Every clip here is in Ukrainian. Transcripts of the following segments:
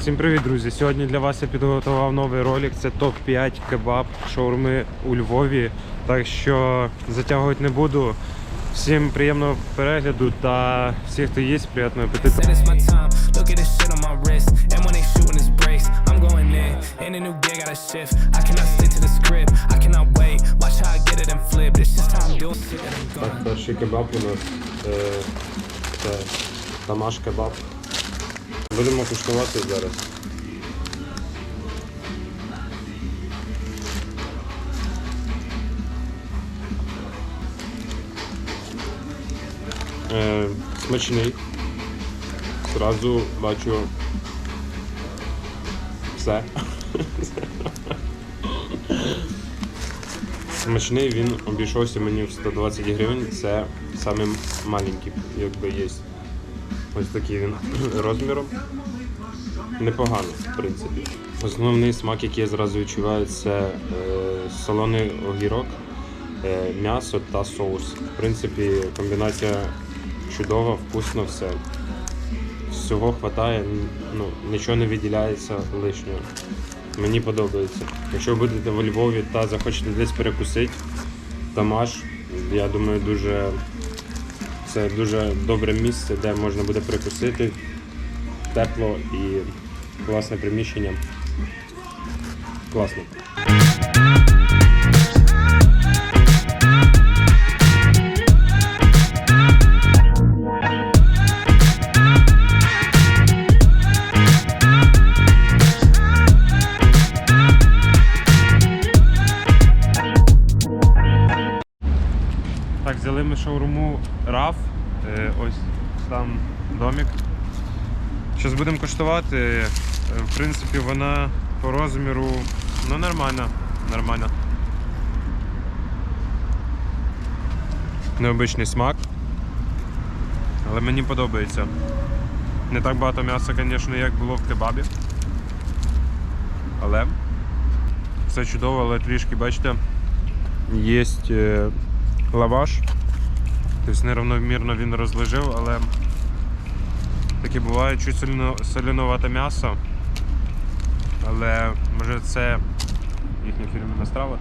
Всім привіт, друзі! Сьогодні для вас я підготував новий ролик. Це топ-5 кебаб шаурми у Львові. Так що затягувати не буду. Всім приємного перегляду та всіх, хто є, приємного апетиту. Так, перший кебаб у нас е, це тамаш кебаб. Будемо куштувати зараз. Е, смачний. Зразу бачу все. Смачний він обійшовся мені в 120 гривень. Це саме маленький, якби є. Ось такий він розміром. Непогано, в принципі. Основний смак, який я зразу відчуваю, це е, солоний огірок, е, м'ясо та соус. В принципі, комбінація чудова, вкусно все. Всього вистачає, ну, нічого не виділяється лишнього. Мені подобається. Якщо будете во Львові та захочете десь перекусити, Тамаш, я думаю, дуже це дуже добре місце, де можна буде прикусити Тепло і класне приміщення. Класно. Взяли ми шаурму RAF. Е, Ось там домик. Зараз будемо коштувати. Е, В принципі, вона по розміру ну нормальна. Нормальна. Необичний смак. Але мені подобається. Не так багато м'яса, звісно, як було в кебабі. Але все чудово, але трішки, бачите, є лаваш. Тобто неравномірно він розложив, але таке буває чуть соліно, солінувате м'ясо. Але може це їхня фірмена страва.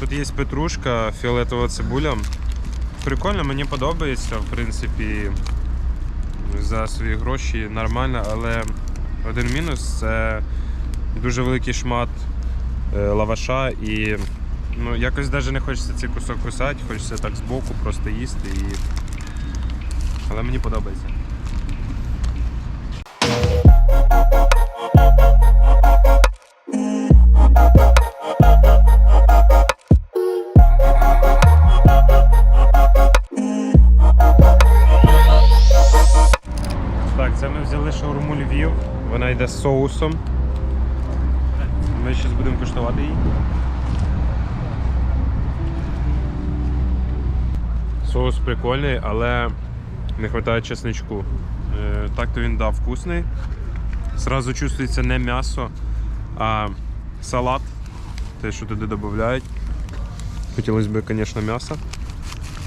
Тут є петрушка, фіолетова цибуля. Прикольно, мені подобається, в принципі, за свої гроші нормально, але один мінус це дуже великий шмат е, лаваша і ну, якось навіть не хочеться цей кусок кусати, хочеться так збоку просто їсти і. Але мені подобається. Так, це ми взяли шаурму Львів. Вона йде з соусом. Ми зараз будемо куштувати її. Соус прикольний, але не вистачає чесничку. Е, Так-то він дав вкусний. Сразу чувствується не м'ясо, а салат. Те, що туди додають. Хотілося б, звісно, м'ясо.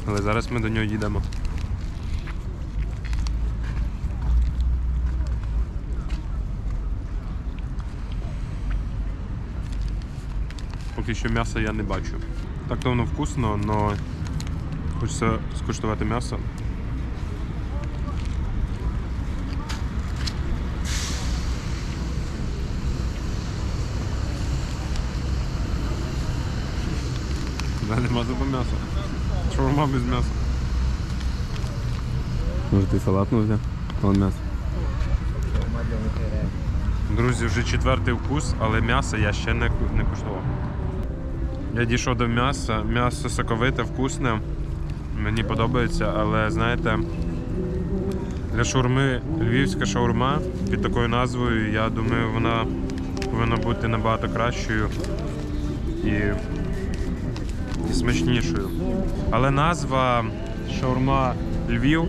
Але зараз ми до нього їдемо. Поки що м'яса я не бачу. Так то воно вкусно, але хочеться скуштувати м'ясо. Да, нема зуба м'яса. Шаурма без м'яса. Може ти салатну взяв? Вон м'ясо. Друзі, вже четвертий вкус, але м'ясо я ще не, не куштував. Я дійшов до м'яса. М'ясо соковите, вкусне. Мені подобається, але знаєте, для шаурми львівська шаурма під такою назвою, я думаю, вона повинна бути набагато кращою і, смачнішою. Але назва шаурма Львів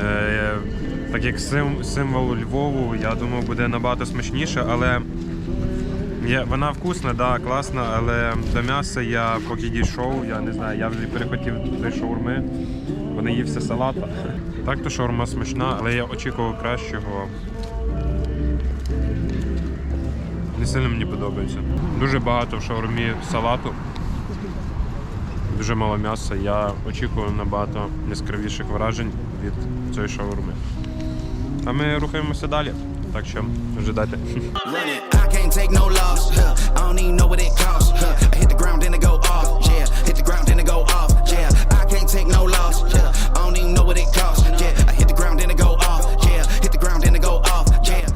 Е, так як сим, символ Львову, я думаю, буде набагато смачніше, але є, вона вкусна, да, класна, але до м'яса я поки дійшов, я не знаю, я вже перехотів до шаурми, бо не ївся салата. Так то шаурма смачна, але я очікував кращого. Не сильно мені подобається. Дуже багато в шаурмі салату, дуже мало м'яса. Я очікую набагато яскравіших вражень від цієї шаурми. А ми рухаємося далі. Так що ожидайте.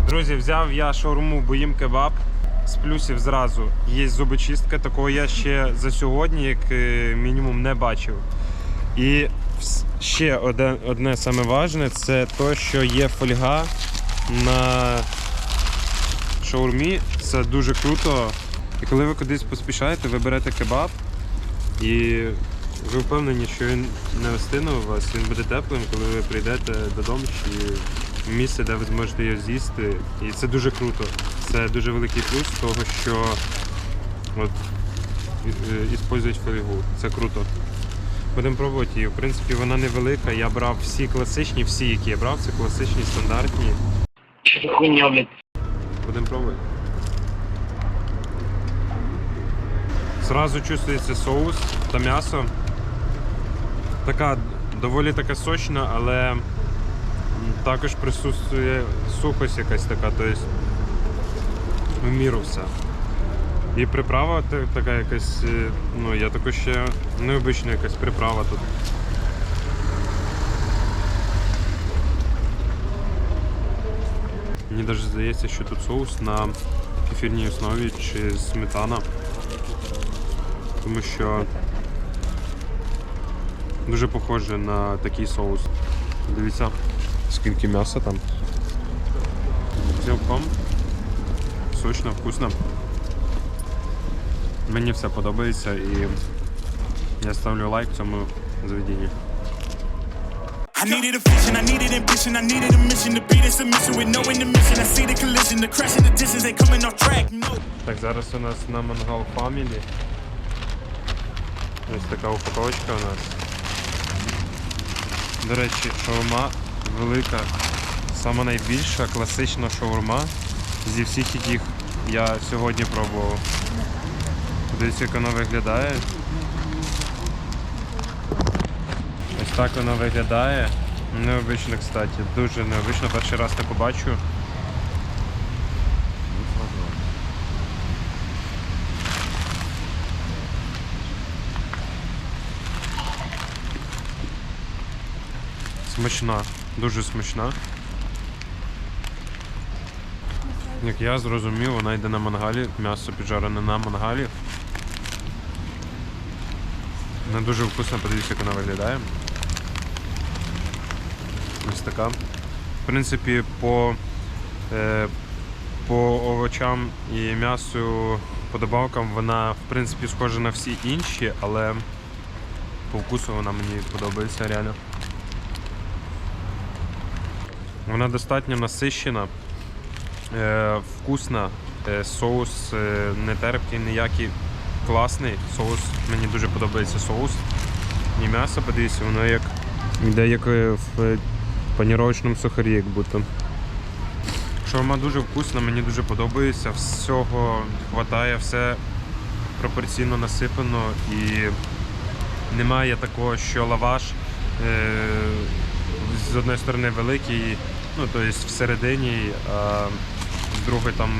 Друзі, взяв я шаурму Боїм кебаб. З плюсів зразу є зубочистка. Такого я ще за сьогодні, як е, мінімум, не бачив. І ще одне, одне саме важне це те, що є фольга на шаурмі. Це дуже круто. І коли ви кудись поспішаєте, ви берете кебаб і ви впевнені, що він не остине вас, він буде теплим, коли ви прийдете додому чи в місце, де ви зможете його з'їсти. І це дуже круто. Це дуже великий плюс того, що от, іспользують фольгу. Це круто. Будемо пробувати її. В принципі, вона невелика. Я брав всі класичні, всі, які я брав, це класичні, стандартні. Будемо пробувати. Зразу чувствується соус та м'ясо. Така доволі така сочна, але також присутствує сухость якась така, тобто в міру все. І приправа така якась, е, ну я також ще необична якась приправа тут. Мені навіть здається, що тут соус на кефірній основі чи сметана. Тому що дуже похоже на такий соус. Дивіться, скільки м'яса там. Цілком сочно, вкусно. Мені все подобається і я ставлю лайк цьому заведенню. I needed a vision, I needed ambition, I needed a mission to be the submission with no intermission. I see the collision, the crash in the distance, they coming off track. Так, зараз у нас на Мангал Family. Ось така упаковочка у нас. До речі, шаурма велика, сама найбільша класична шаурма зі всіх, яких я сьогодні пробував. Дивіться, як вона виглядає. Ось так вона виглядає. Необично, кстати, дуже необично. Перший раз не побачу. Смачна, дуже смачна. Як я зрозумів, вона йде на мангалі, м'ясо піджарене на мангалі. Вона дуже вкусно, подивіться, як вона виглядає. Ось така. В принципі, по, е, по овочам і м'ясу, по добавкам вона в принципі схожа на всі інші, але по вкусу вона мені подобається реально. Вона достатньо насищена, е, вкусна, е, соус не терпкий, ніякий класний. Соус, мені дуже подобається соус. І м'ясо, подивіться, воно як йде як в паніровочному сухарі, як будто. Шаурма дуже вкусна, мені дуже подобається. Всього хватає, все пропорційно насипано і немає такого, що лаваш е, з одної сторони великий, ну тобто всередині, а з другої там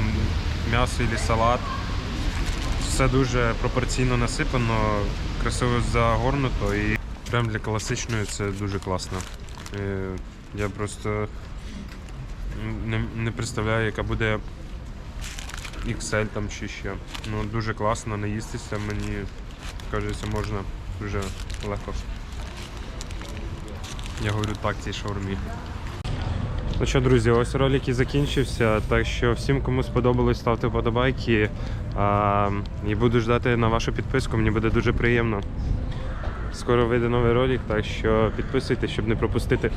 м'ясо і салат. Все дуже пропорційно насипано, красиво загорнуто і прям для класичної це дуже класно. Я просто не, не представляю, яка буде XL там чи ще. Ну дуже класно наїстися, мені кажеться, можна дуже легко. Я говорю так цій шаурмі. Ну що, друзі, ось ролик і закінчився. Так що всім, кому сподобалось, ставте вподобайки. А, і буду ждати на вашу підписку, мені буде дуже приємно. Скоро вийде новий ролик, так що підписуйтесь, щоб не пропустити.